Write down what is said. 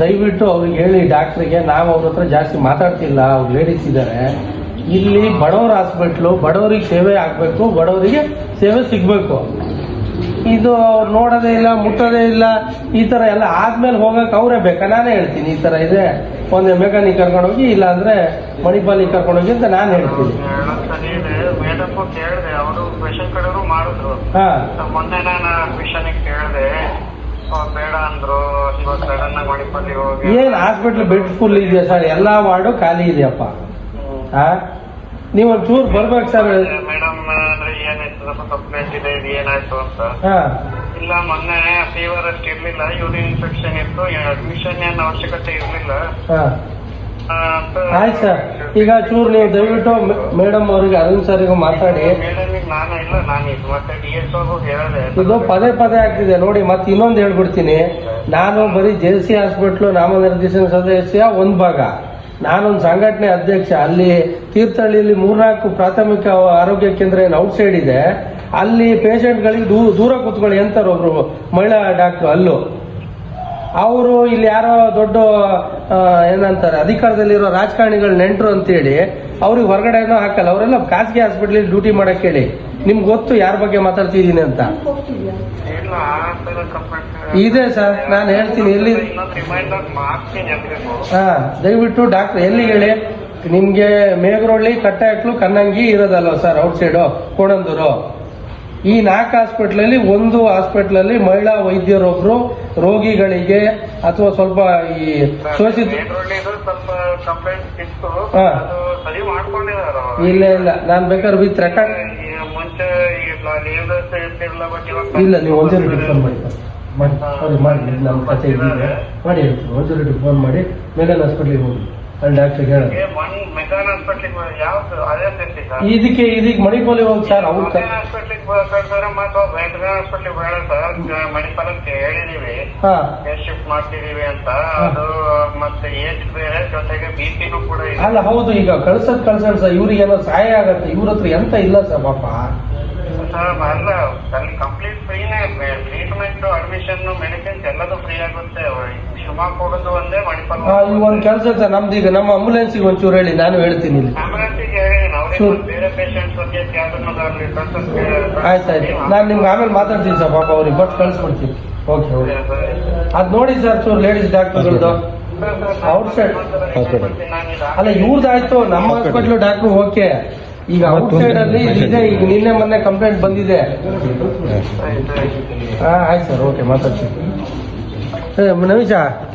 ದಯವಿಟ್ಟು ಅವ್ರಿಗೆ ಹೇಳಿ ಡಾಕ್ಟ್ರಿಗೆ ನಾವು ಅವ್ರ ಹತ್ರ ಜಾಸ್ತಿ ಮಾತಾಡ್ತಿಲ್ಲ ಅವ್ರು ಲೇಡೀಸ್ ಇದ್ದಾರೆ ಇಲ್ಲಿ ಬಡವ್ರ ಹಾಸ್ಪಿಟ್ಲು ಬಡವರಿಗೆ ಸೇವೆ ಆಗಬೇಕು ಬಡವರಿಗೆ ಸೇವೆ ಸಿಗಬೇಕು. ಇದು ಅವ್ರು ನೋಡೋದೇ ಇಲ್ಲ ಮುಟ್ಟೋದೇ ಇಲ್ಲ ಈ ಥರ ಎಲ್ಲ ಆದ್ಮೇಲೆ ಹೋಗಕ್ಕೆ ಅವರೇ ಬೇಕಾ? ನಾನೇ ಹೇಳ್ತೀನಿ ಈ ಥರ ಇದೆ. ಒಂದು ಮೆಕಾನಿಕ್ ಕರ್ಕೊಂಡೋಗಿ ಇಲ್ಲ ಅಂದರೆ ಮಣಿಪಾಲಿಗೆ ಕರ್ಕೊಂಡೋಗಿ ಅಂತ ನಾನು ಹೇಳ್ತೀನಿ. ಹಾಂ. ಬೇಡ ಅಂದ್ರು ಇವಾಗ ಸಡನ್ ಆಗಿ ಮಣಿಪಾಲಿ ಹೋಗಿ ಏನು ಹಾಸ್ಪಿಟ್ಲ್ ಬೆಡ್ ಫುಲ್ ಇದೆಯಾ ಸರ್? ಎಲ್ಲಾ ವಾರ್ಡು ಖಾಲಿ ಇದೆಯಪ್ಪ. ನೀವ್ ನೀವು ಒಂಚೂರು ಬರ್ಬೇಕು ಸರ್. ಮೇಡಮ್ ಅಂದ್ರೆ ಏನಾಯ್ತು? ಸ್ವಲ್ಪ ಕಂಪ್ಲೇಂಟ್ ಇದೆ ಇದು ಏನಾಯ್ತು ಅಂತ. ಹಾ. ಇಲ್ಲ ಮೊನ್ನೆ ಫೀವರ್ ಅಷ್ಟು ಇರ್ಲಿಲ್ಲ. ಯೂರಿನ್ ಇನ್ಫೆಕ್ಷನ್ ಇತ್ತು. ಅಡ್ಮಿಷನ್ ಏನ್ ಅವಶ್ಯಕತೆ ಇರ್ಲಿಲ್ಲ. ಹಾ. ಆ, ಅಂತ ಆಯ್ತು ಸರ್. ಈಗ ಚೂರ್ ನೀವು ದಯವಿಟ್ಟು ಮೇಡಮ್ ಅವರಿಗೆ ಅರುಣ್ ಸರ್ಗೆ ಮಾತಾಡಿ. ಮೇಡಮಿಗೆ ನಾನು ಇಲ್ಲ ನಾನು ಇದು ಮತ್ತೆ ಡಿ ಎಸ್ ಹೋಗು ಹೇಳಿದೆ ಇದು ಪದೇ ಪದೇ ಆಗ್ತಿದೆ ನೋಡಿ ಮತ್ತೆ ಇನ್ನೊಂದು ಹೇಳ್ಬಿಡ್ತೀನಿ. ನಾನು ಬರೀ ಜೆ ಸಿ ಹಾಸ್ಪಿಟ್ಲು ನಾಮನಿರ್ದೇಶನ ಸದಸ್ಯ ಒಂದು ಭಾಗ. ನಾನೊಂದು ಸಂಘಟನೆ ಅಧ್ಯಕ್ಷ ಅಲ್ಲಿ ತೀರ್ಥಹಳ್ಳಿಯಲ್ಲಿ ಮೂರ್ನಾಲ್ಕು ಪ್ರಾಥಮಿಕ ಆರೋಗ್ಯ ಕೇಂದ್ರ ಏನು ಔಟ್ಸೈಡ್ ಇದೆ ಅಲ್ಲಿ ಪೇಷಂಟ್ಗಳಿಗೆ ದೂರ ದೂರ ಕೂತ್ಕೊಳ್ಳಿ ಅಂತಾರೆ ಒಬ್ರು ಮಹಿಳಾ ಡಾಕ್ಟ್ರು ಅಲ್ಲೂ. ಅವರು ಇಲ್ಲಿ ಯಾರೋ ದೊಡ್ಡ ಏನಂತಾರೆ ಅಧಿಕಾರದಲ್ಲಿರೋ ರಾಜಕಾರಣಿಗಳು ನೆಂಟರು ಅಂತೇಳಿ ಅವ್ರಿಗೆ ಹೊರಗಡೆ ಏನೋ ಹಾಕಲ್ಲ. ಅವರೆಲ್ಲ ಖಾಸಗಿ ಹಾಸ್ಪಿಟ್ಲಲ್ಲಿ ಡ್ಯೂಟಿ ಮಾಡಕ್ ಹೇಳಿ. ನಿಮ್ಗೆ ಗೊತ್ತು ಯಾರ ಬಗ್ಗೆ ಮಾತಾಡ್ತಿದ್ದೀನಿ ಅಂತ. ಇದೆ ಸರ್ ನಾನು ಹೇಳ್ತೀನಿ ಎಲ್ಲಿ ಹಾ ದಯವಿಟ್ಟು ಡಾಕ್ಟರ್ ಎಲ್ಲಿ ಹೇಳಿ? ನಿಮ್ಗೆ ಮೇಘರೊಳ್ಳಿ ಕಟ್ಟೆ ಹಾಕ್ಲು ಕನ್ನಂಗಿ ಇರೋದಲ್ಲ ಸರ್ ಔಟ್ ಸೈಡು ಕೋಣಂದೂರು? ಈ ನಾಲ್ಕು ಹಾಸ್ಪಿಟ್ಲಲ್ಲಿ ಒಂದು ಹಾಸ್ಪಿಟ್ಲಲ್ಲಿ ಮಹಿಳಾ ವೈದ್ಯರೊಬ್ರು ರೋಗಿಗಳಿಗೆ ಅಥವಾ ಸ್ವಲ್ಪ ಈ ಶೋಷಿತ ಸ್ವಲ್ಪ ಕಂಪ್ಲೇಂಟ್ ಇತ್ತು. ಹಾ. ಅದು ಸರಿ ಮಾಡ್ಕೊಂಡಿದಾರ ಇಲ್ಲ ಇಲ್ಲ. ನಾನು ಬೇಕಾದ್ರೆ ರೆಕಾರ್ಡ್ ಮುಂಚೆ ಲೀವ್ ಇರ್ತಿರ್ಲಿಲ್ಲ ಬಟ್ ಇವಾಗ ಇಲ್ಲ ನೀವು ಒಂಚೂರು ಫೋನ್ ಮಾಡಿ. ಮಾಡಿ ಸಾರಿ ಮಾಡಿ. ನಮ್ಮ ಕತೆ ಮಾಡಿ ಹೇಳ್ತೀನಿ ಒಂಚೂರು ಫೋನ್ ಮಾಡಿ. ಮೇಘನ್ ಹಾಸ್ಪಿಟ್ಲಿಗೆ ಹೋಗಿ. ಅಲ್ಲಿ ಡಾಕ್ಟರ್ ಹೇಳೋದು ಮೆಗಾನ್ ಹಾಸ್ಪಿಟ್ಲಿಗೆ ಯಾವ್ದು? ಅದೇ ಸೇರ್ತಿ ಸರ್ ಇದಕ್ಕೆ ಇದೀಗ ಮಣಿಪಾಲಿಗೆ ಹೋಗಿ ಸರ್ ಅವ್ರು ಕ- ಹಾಸ್ಪಿಟ್ಲಿಗೆ ಕಳ್ಸಿದ್ರೆ ಮತ್ತೆ ವೆಂಕಟೇಶ್ ಹಾಸ್ಪಿಟ್ಲಿಗೆ ಬೇಡ ಸರ್ ಮಣಿಪಾಲಕ್ಕೆ ಹೇಳಿದೀವಿ. ಹಾ. ಶಿಫ್ಟ್ ಮಾಡ್ತಿದೀವಿ ಅಂತ. ಅದು ಮತ್ತೆ ಏಜ್ ಬೇರೆ ಜೊತೆಗೆ ಬಿ ಪಿನೂ ಕೂಡ ಇದೆ. ಅಲ್ಲ ಹೌದು ಈಗ ಕಳ್ಸದ್ ಕಳ್ಸೋಣ ಸರ್ ಇವ್ರಿಗೆ ಏನೋ ಸಹಾಯ ಆಗತ್ತೆ. ಇವ್ರ ಹತ್ರ ಎಂತ ಇಲ್ಲ ಸರ್ ಪಾಪ. ಸರ್ ಅಲ್ಲ ಅಲ್ಲಿ ಕಂಪ್ಲೀಟ್ ಫ್ರೀನೇ ಟ್ರೀಟ್ಮೆಂಟ್ ಅಡ್ಮಿಷನ್ ಮೆಡಿಸಿನ್ಸ್ ಎಲ್ಲದೂ ಫ್ರೀ ಆಗುತ್ತೆ. ಶಿವಮೊಗ್ಗ ಹೋಗೋದು ಒಂದೇ ಮಣಿಪಾಲ ಆ, ಈಗ ಒಂದ್ ಕೆಲಸ ಸರ್ ನಮ್ದು ಈಗ ನಮ್ಮ ಆಂಬುಲೆನ್ಸಿಗೆ ಒಂಚೂರು ಹೇಳಿ ನಾನು ಹೇಳ್ತೀನಿ ಇಲ್ಲಿ. ಆಂಬುಲೆನ್ಸಿಗೆ ಹೇಳಿ ಅವ್ರಿಗೆ Sure. ಬೇರೆ ಪೇಷಂಟ್ಸ್ ಬಗ್ಗೆ ಯಾವ್ದನ್ನಾದ್ರೂ ಕಳ್ಸೋಕೆ ಆಯ್ತಾಯ್ತು. ನಾನು ನಿಮ್ಗೆ ಆಮೇಲೆ ಮಾತಾಡ್ತೀನಿ ಸರ್ ಪಾಪ ಅವ್ರಿಗೆ ಬಟ್ ಕಳ್ಸ್ಕೊಡ್ತೀನಿ ಓಕೆ ಓಕೆ ಅದ್ ನೋಡಿ ಸರ್ ಚೂರು ಲೇಡೀಸ್ ಡಾಕ್ಟರ್ಗಳದ್ದು Outside. ಅಲ್ಲ ಇವ್ರದ್ದಾಯ್ತು ನಮ್ಮ ಹಾಸ್ಪಿಟ್ಲು ಡಾಕ್ಟ್ರು ಓಕೆ. ಈಗ ಔಟ್ಸೈಡ್ ಅಲ್ಲಿ ಇದೆ ಈಗ ನಿನ್ನೆ ಮೊನ್ನೆ ಕಂಪ್ಲೇಂಟ್ ಬಂದಿದೆ. ಹಾ ಆಯ್ತು. ಸರ್ ಓಕೆ ಮಾತಾಡ್ತೀನಿ. 哎，我们等一下。